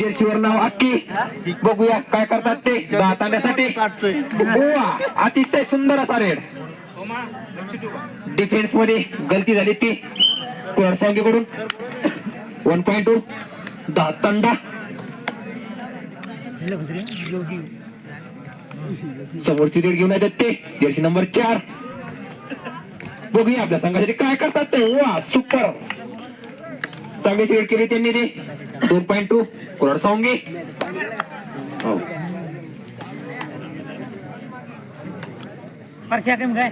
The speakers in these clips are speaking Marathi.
जर्सीवर नाव अक्की बघूया काय करतात ते. दहा अतिशय सुंदर असा रेड डिफेन्समध्ये गलती झाली ती. कुळसांगीकडून वन पॉईंट टू दहा तांडा समोरची रेड घेऊन येतात ते. जर्सी नंबर चार. बघूया आपल्या संघासाठी काय करतात ते. वा सुपर चांगली शेड केली त्यांनी ते दोन पॉईंट टू कुराड सावंगी हो परश्या कमी काय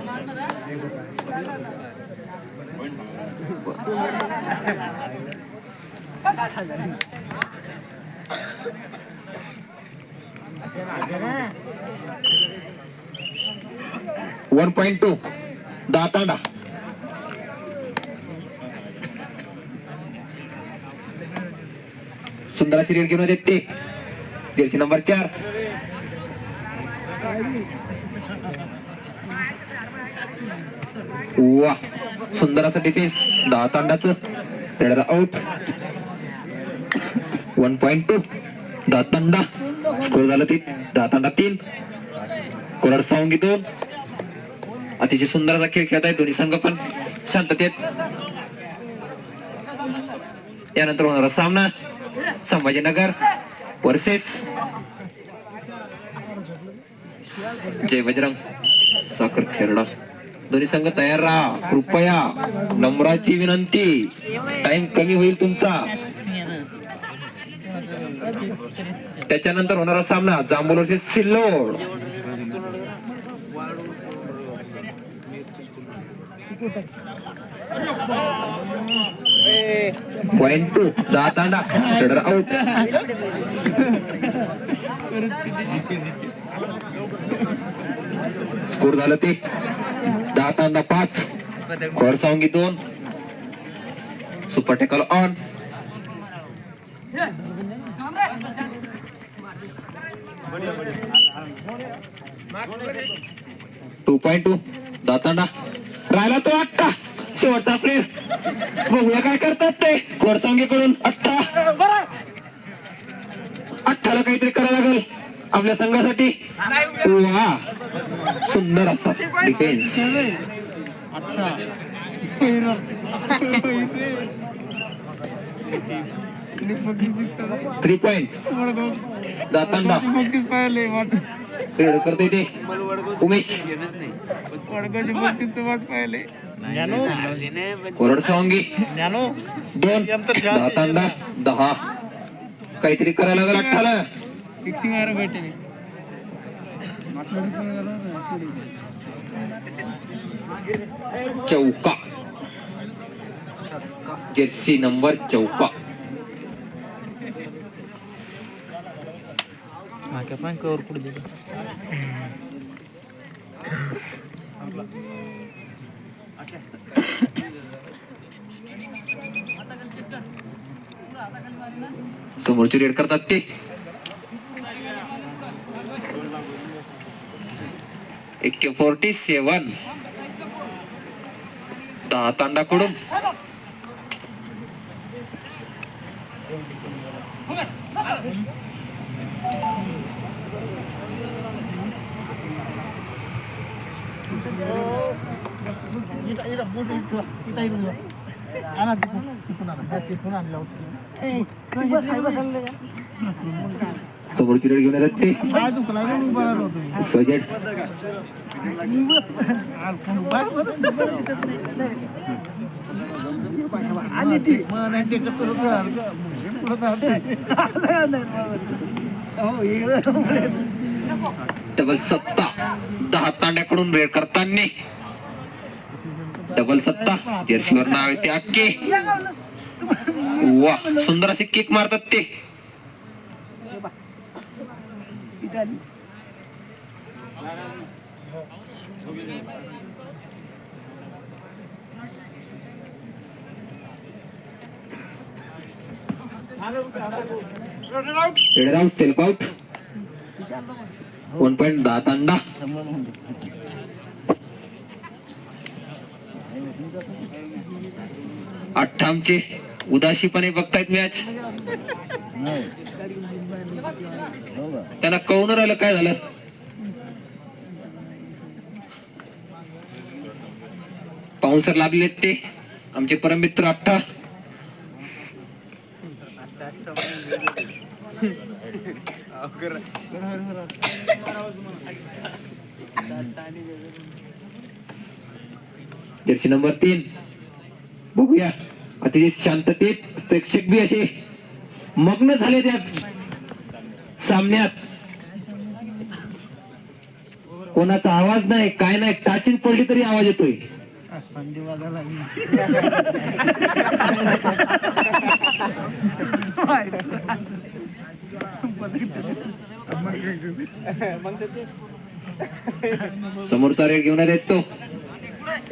वन पॉईंट टू दहा तांडा सुंदराची रेड घेऊन येते ते. जर्सी नंबर चार. वा सुंदर असं डिफेन्स दहा तांडाच raider out one point two दहा तांडा स्कोर झालं ते. दहा तांडा तीन. कोराड सावंगी दोन. अतिशय सुंदर असा खेळ खेळत आहे दोन्ही संघ पण. शांततेत. यानंतर होणारा सामना. संभाजीनगर वर्सेस जय बजरंग साखर खेरडा. दोन्ही संघ तयार राहा. कृपया नम्राची विनंती. टाइम कमी होईल तुमचा. त्याच्यानंतर होणारा सामना Jambhul versus Sillod. Point two दहा तांडा रेडर आउट स्कोर झालं ते दहा तांडा पाच खोडसावंगी दोन super tackle on two point two दातांडा राहिला तो आत्ता शेवटचा प्लेअर बघूया काय करतात ते. खोडसांगीकडून अठ्ठा. अठ्ठाला काहीतरी करावं लागेल. आपल्या संघासाठी. वा सुंदर असा. डिफेन्स थ्री पॉइंट दातांडा रेड करते ते. उमेश. कोरड सावंगी. दोन. दहा दहा. काहीतरी करायला लागेल अठ्ठाला. चौका. जर्सी नंबर चौका. मागे पण कवर पुढे दिलं समोरची रेड करतात ते. एकशे फोर्टी सेवन. दहा तांडाकडून. समोरची रेड घेऊन येतात ते. सजेड डबल सत्ता. दहा तांड्याकडून रेड करताना. डबल सत्ता. जर्सीवर नाव येते अक्के वा सुंदर असे केक मारतात ते. रेड वन पॉईंट दहा तांडा. अठ्ठामचे उदासीपणे बघतायत मॅच. त्यांना कळून राहिलं काय झालं? पाहुणसर लाभलेत ते. आमचे परममित्र अठ्ठा जर्सी नंबर तीन बघूया. अतिशय शांततेत प्रेक्षक बी असे मग्न झाले त्यात. सामन्यात. कोणाचा आवाज नाही काय नाही टाचिंग पडली तरी आवाज येतोय. समोरचा रेड घेऊन येतो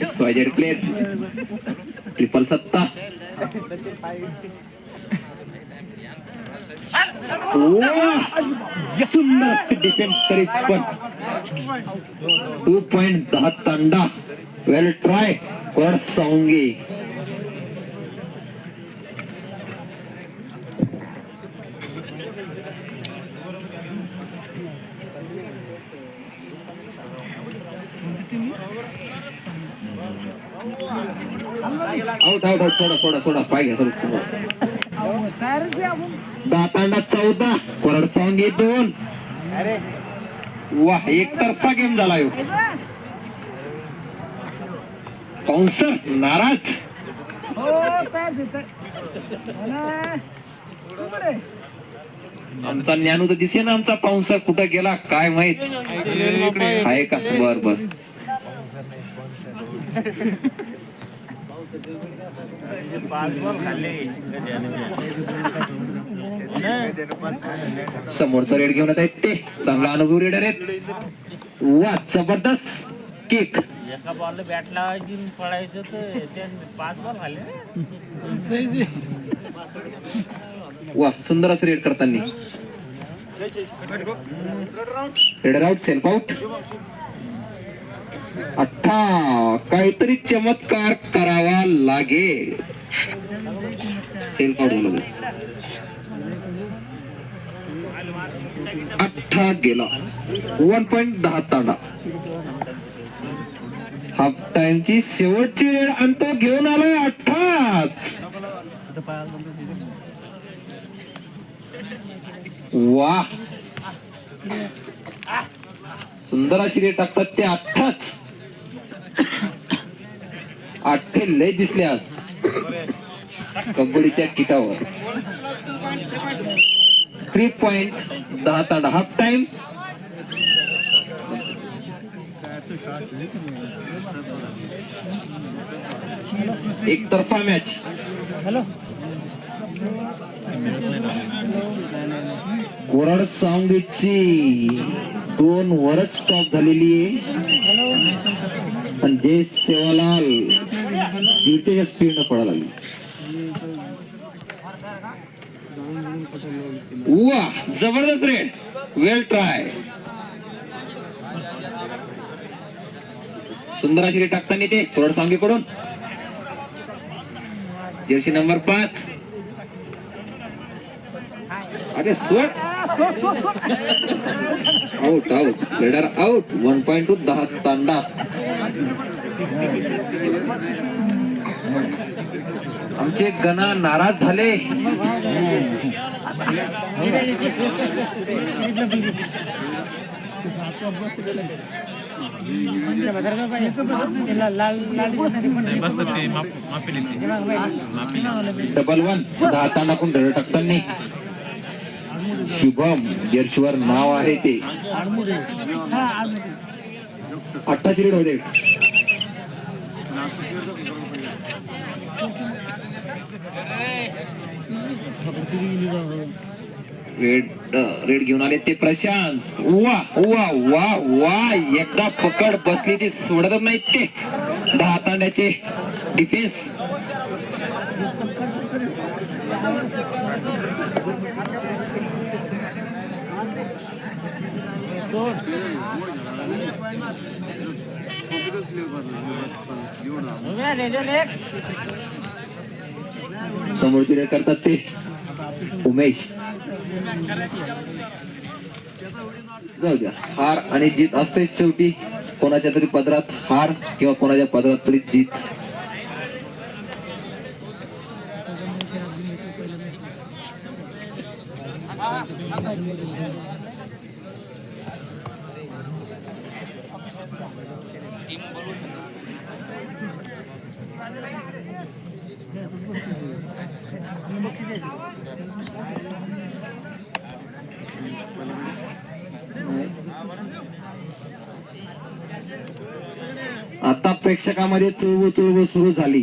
X Y Z player triple सत्ता! सुंदर डिफेंड तरी पण two point Daha Tanda well try वर साऊंगे आउट आउट सोडा सोडा सोडा. पाय घ्या सोडा सोडा. दहा तांडा चौदा. कोरड सावंगी दोन. वा एक तर्फा गेम झाला यो. कौन्सर नाराज. आमचा ज्ञानू तर दिसे ना आमचा पाऊन्सर कुठं गेला काय माहीत? आहे का? बर बर. समोरचा रेड घेऊन येत आहेत ते. चांगला अनुभव रेडर आहेत. वा जबरदस्त. किक एका बॉल बॅट लावायची पळायचं तर पाच बॉल खाल्ले वा सुंदर असं रेड करताना. रेडर आउट सेल्फ आउट अठ्ठा काहीतरी चमत्कार करावा लागेल. सेल आउट झालं अठ्ठा गेला. वन पॉइंट दहा ताडा. हाफ टाइमची शेवटची वेळ आणि तो घेऊन आलाय अठ्ठाच वा सुंदर अशी रेट टाकतात ते अठ्ठाच अठ्ठे लय दिसले आज. कबड्डीच्या किटावर. थ्री पॉइंट दहा ताड हाफ टाइम एक तरफा मॅच कोराड सांगीची दोन वरच स्टॉप झालेली आहे. पण जय सेवालाल. दीडच्या स्पीड न पडायला लागली. वा जबरदस्त रे. वेल ट्राय सुंदर अशी टाकताना ते कोरड सांगीकडून जर्सी नंबर पाच. अरे सोड. Out out raider out one point two दहा तांडा. आमचे गणा नाराज झाले. डबल वन दहा तांडाकून रेडर टाकताना शुभम जर्शीवर नाव आहे ते. अठ्ठाची रेड होते रेड रेड घेऊन आले ते प्रशांत. वा वा वा वा एकदा पकड बसली ती सोडतच नाहीत ते. दहा तांड्याचे डिफेन्स एक समोरची रेड करतात ते. उमेश. जाऊ द्या. हार आणि जीत असतेच शेवटी. कोणाच्या तरी पदरात हार किंवा कोणाच्या पदरात तरी जीत. आता प्रेक्षकामध्ये तुळवू तुळवू सुरू झाली.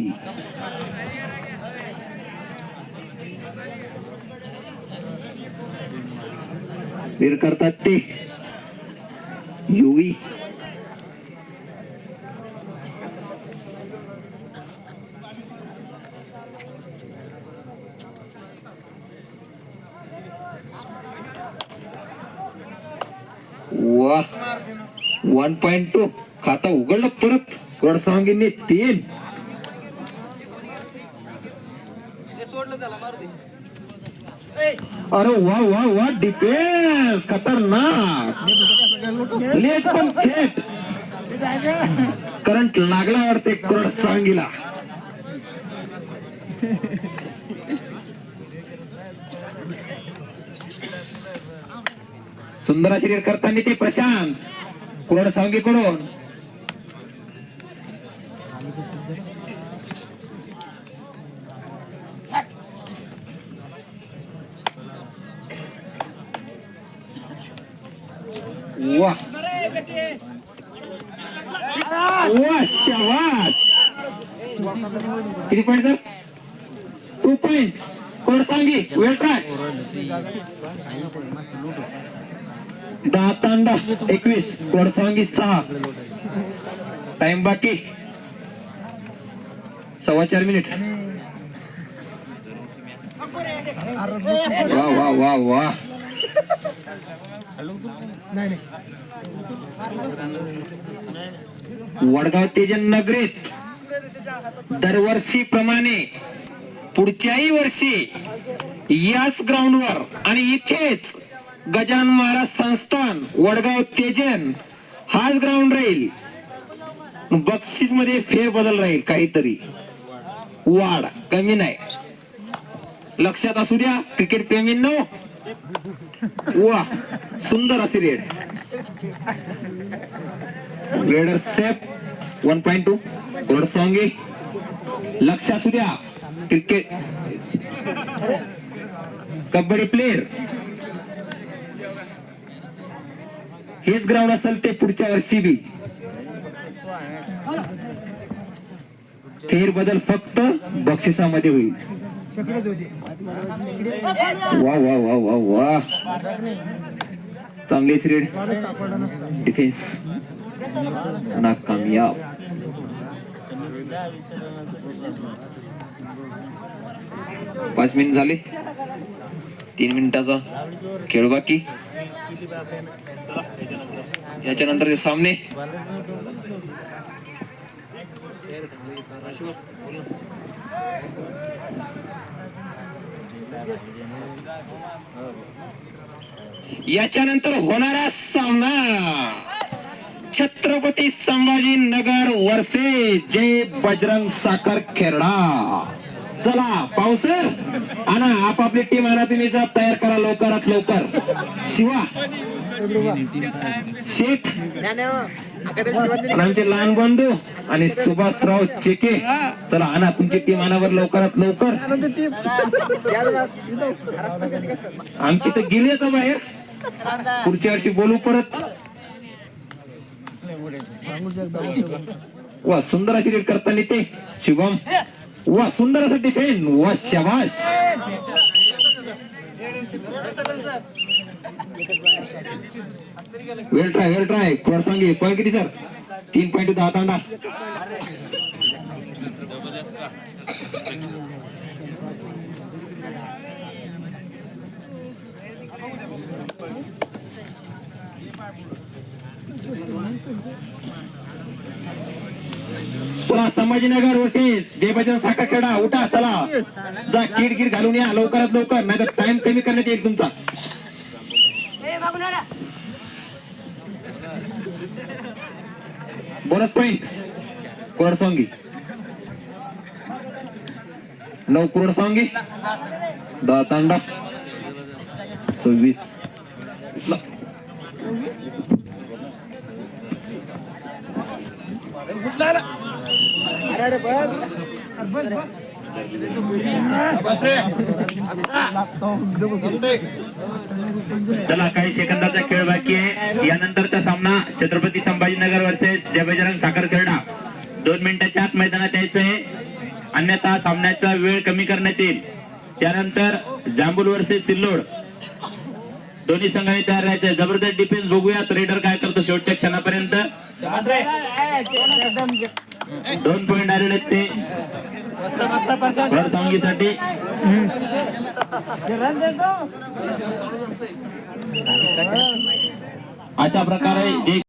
वीर करतात ते. युवी वन पॉइंट टू खाता उघडलं परत कडसांगीने तीन अरे वा वा वा डिफेन्स खतरनाक. लेट पण थेट. करंट लागला वाटते कडसांगीला. सांगीला सुंदरा शरीर रेड करताना ते प्रशांत. कुरड सांगीकडून वा शाबाश किती पॉईंट सर टू पॉईंट कोण सांगी? वेळ काय? दहा तांडा. एकवीस. कोडसांगी सहा. टाइम बाकी. सव्वा चार मिनिट वा वा वा वा. वडगाव तेजन नगरीत दरवर्षी प्रमाणे पुढच्याही वर्षी याच ग्राउंडवर आणि इथेच गजान महाराज संस्थान वडगाव तेजन हाच ग्राउंड राहील. बक्षीसमध्ये फेरबदल राहील काहीतरी. वाढ कमी नाही. लक्षात असू द्या क्रिकेट प्रेमींनो. वा सुंदर असे raid. Raider safe one point two कोरड लक्ष असू द्या क्रिकेट. कबड्डी प्लेयर हेच ग्राउंड असेल ते पुढच्या वर्षी बी. फेरबदल फक्त बक्षिसामध्ये होईल. वा वा वा वा वा. चांगले रेड डिफेन्स नाकामयाब पाच मिनिट झाले. तीन मिनिटाचा. खेळ बाकी. याच्यानंतरचे सामने. याच्यानंतर होणारा सामना. छत्रपती संभाजी नगर वर्षे जय बजरंग साखर खेरडा. चला पावसर आणा आपापली टीम आणा तुम्ही जा तयार करा लवकरात लवकर. शिवा. शेख आमचे लहान बंधू आणि सुभाषराव चेके. चला आणा तुमची टीम आणावर लवकरात लवकर. आमची तर गेली आता बाहेर. पुढच्या वर्षी बोलू परत. वा सुंदर अशी रेट करताना ते. शुभम. वा सुंदर असं डिफेन वा शबाश वेल ट्राय वेल ट्राय कोण सांगे पॉईंट किती सर तीन पॉईंट दहा तांडा संभाजीनगर वर्सेस जय बजरंग साखर खेळा उठा चला. जा किड किड घालून या लवकरात लवकर नाही तर टाइम कमी करण्यात येईल तुमचा. बोनस पॉईंट कुरड सोंगी. नऊ कुरड सोंगी. दहा तांडा. सव्वीस. चला काही सेकंदाचा खेळ बाकी आहे. यानंतरचा सामना छत्रपती संभाजीनगर बजरंग साखर खेळडा दोन मिनिटाच्या आत मैदानात यायचं आहे अन्यथा सामन्याचा वेळ कमी करण्यात येईल. त्यानंतर जांबूल वर्सेस सिल्लोड. दोन्ही संघांनी तयार राहायचंय. जबरदस्त डिफेन्स बघूयात. रेडर काय करतो शेवटच्या क्षणापर्यंत. दोन पॉइंट आलेले ते. सांगीसाठी अशा प्रकारे जे